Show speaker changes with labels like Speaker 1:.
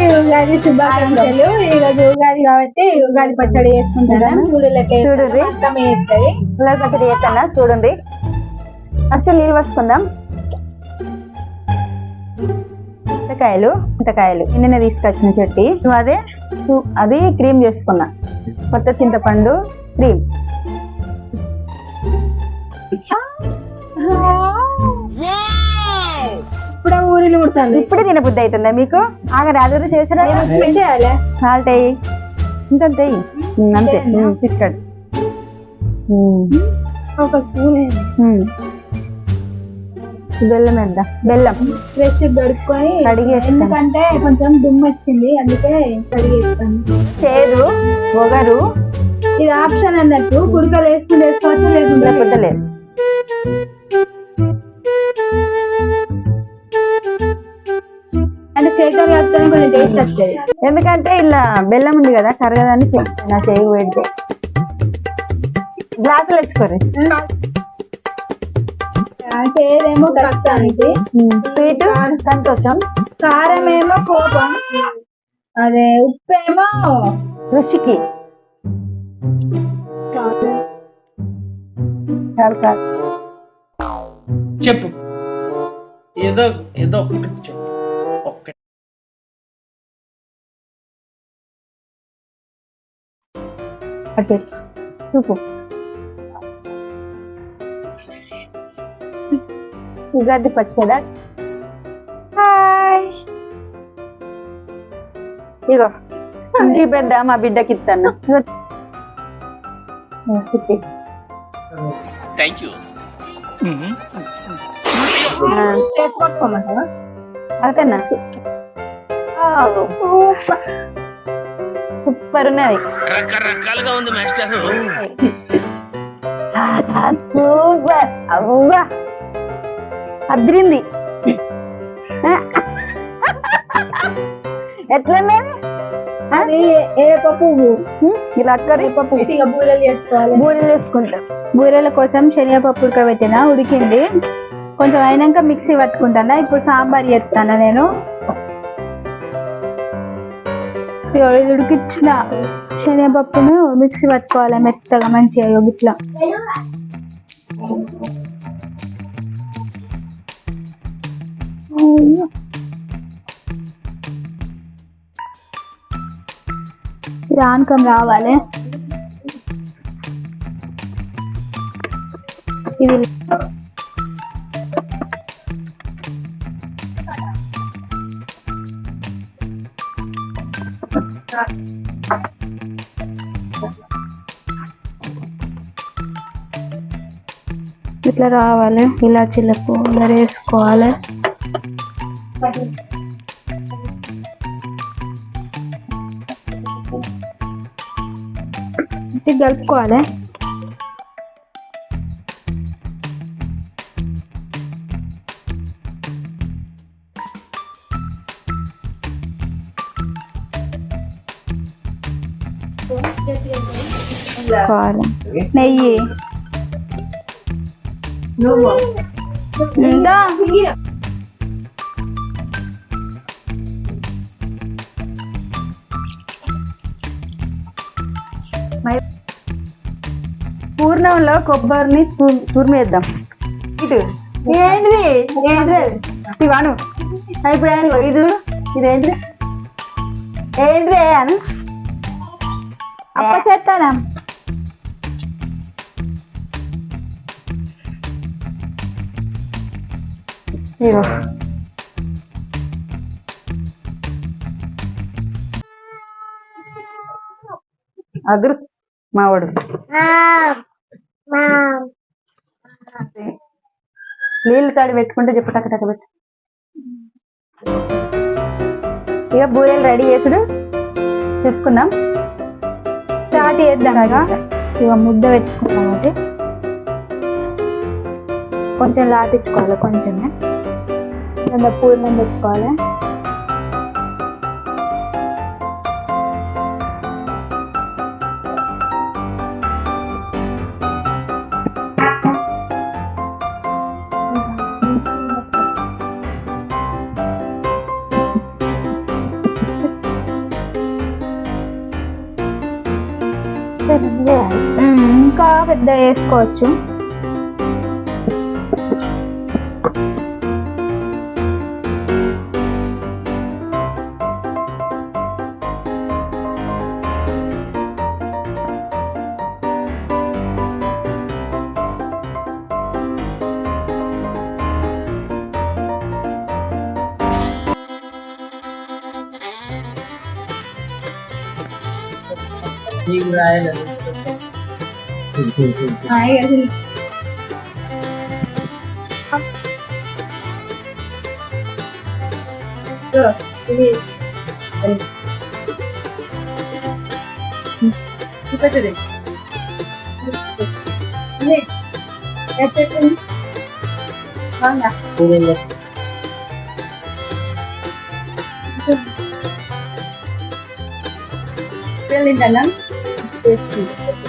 Speaker 1: ఉగాది శుభాకాంక్షలు. ఈ రోజు ఉగాది కాబట్టి ఉగాది పచ్చడి చేసుకుంటారా చూడులకి చేస్తుంది.
Speaker 2: ఉల్లాగ పచ్చడి చేస్తానా? చూడండి. ఫస్ట్ నీళ్ళు పోసుకుందాం. చింతకాయలు చింతకాయలు నిన్న తీసుకొచ్చిన చెట్టి అదే అది క్రీమ్ చేసుకున్నా. కొత్త చింతపండు క్రీమ్.
Speaker 1: ఉడుతుంది
Speaker 2: ఇప్పుడే తినబుద్ధి అవుతుందా మీకు ఆగ రాజు చేసినా
Speaker 1: చేయాలి.
Speaker 2: సాల్ట్ అయ్యి ఇంకంత అంతే. చిక్కడు
Speaker 1: ఒక స్పూన్
Speaker 2: బెల్లం వేద్దాం బెల్లం.
Speaker 1: ఫ్రెష్ గడుపుకొని
Speaker 2: కడిగేస్తాను.
Speaker 1: ఎందుకంటే కొంచెం దుమ్ము వచ్చింది అందుకే కడిగేస్తాను.
Speaker 2: చేదు ఒగరు
Speaker 1: ఇది ఆప్షన్ అన్నట్టు కుడికలు వేసుకుని వేసుకోవచ్చు
Speaker 2: లేకపోతే లేదు.
Speaker 1: చేతులు వేస్తేనే కొంచెం టేస్ట్ వస్తుంది
Speaker 2: ఎందుకంటే ఇలా బెల్లం ఉంది కదా కరగదని నా చేయి పెడితే గ్లాసులు వేసుకోరు
Speaker 1: చేదేమో కష్టానికి
Speaker 2: స్వీట్ సంతోషం.
Speaker 1: కారం ఏమో కోపం. అదే ఉప్పు ఏమో
Speaker 2: రుచికి
Speaker 3: చెప్పు. ఏదో ఏదో ఒక్కటి చెప్పు. Oke,
Speaker 2: cukup juga dapat sedang hai iya. ini beda sama beda kita
Speaker 3: nah thank
Speaker 1: you
Speaker 2: mm -hmm. nah, kayak kok sama, kan? Oh, lupa. Super ఉన్నది.
Speaker 3: రకరకాలుగా ఉంది మాస్టర్.
Speaker 2: సూపర్. అవ్వా. అద్రింది. ఎట్లనే
Speaker 1: అది ఏ పప్పు?
Speaker 2: ఇలా
Speaker 1: పప్పు. బూరెలు చేసుకోవాలి.
Speaker 2: బూరెలు వేసుకుంటాం
Speaker 1: బూరెల కోసం శనగపప్పు ఉడకబెట్టిన ఉడికింది. కొంచెం అయినాక మిక్సీ పట్టుకుంటానా? ఇప్పుడు సాంబార్ చేస్తాను నేను? ఉడికిచ్చిన శనగపప్పును మిక్సీ పట్టుకోవాలి మెత్తగా మంచిగా ఇగో ఇట్లా రానకం రావాలి. ఇది ఇట్లా రావాలి ఇలా చిల్లకు ఇలా వేసుకోవాలి. ఇది కలుపుకోవాలి. కారం. నెయ్యి. ఇంకా?
Speaker 2: పూర్ణంలో కొబ్బరిని తురిమేద్దాం ఇటు. ఏంటిది ఏంటిది ఇవాను ఇప్పుడు ఏం? ఇది చూడు. ఇదేంటిది? ఏంటిది? అని
Speaker 1: అప్ప చేస్తానా
Speaker 2: ఇగో. అదృస్ మావాడు నీళ్ళు తాడి పెట్టుకుంటే చెప్పు టక టక పెట్టు. ఇక బూరెలు రెడీ చేసుడు. చేసుకుందాం.
Speaker 1: చపాతీ చేద్దాం ఇక ముద్ద పెట్టుకున్నాం అది కొంచెం లాటించుకోవాలి కొంచెమే. పూర్ణం పెట్టుకోవాలి.
Speaker 3: పెద్ద వేసుకోవచ్చు
Speaker 1: हाँ ऐसे
Speaker 2: चले ऐसे हाँ ना Pilihan dalam spesies.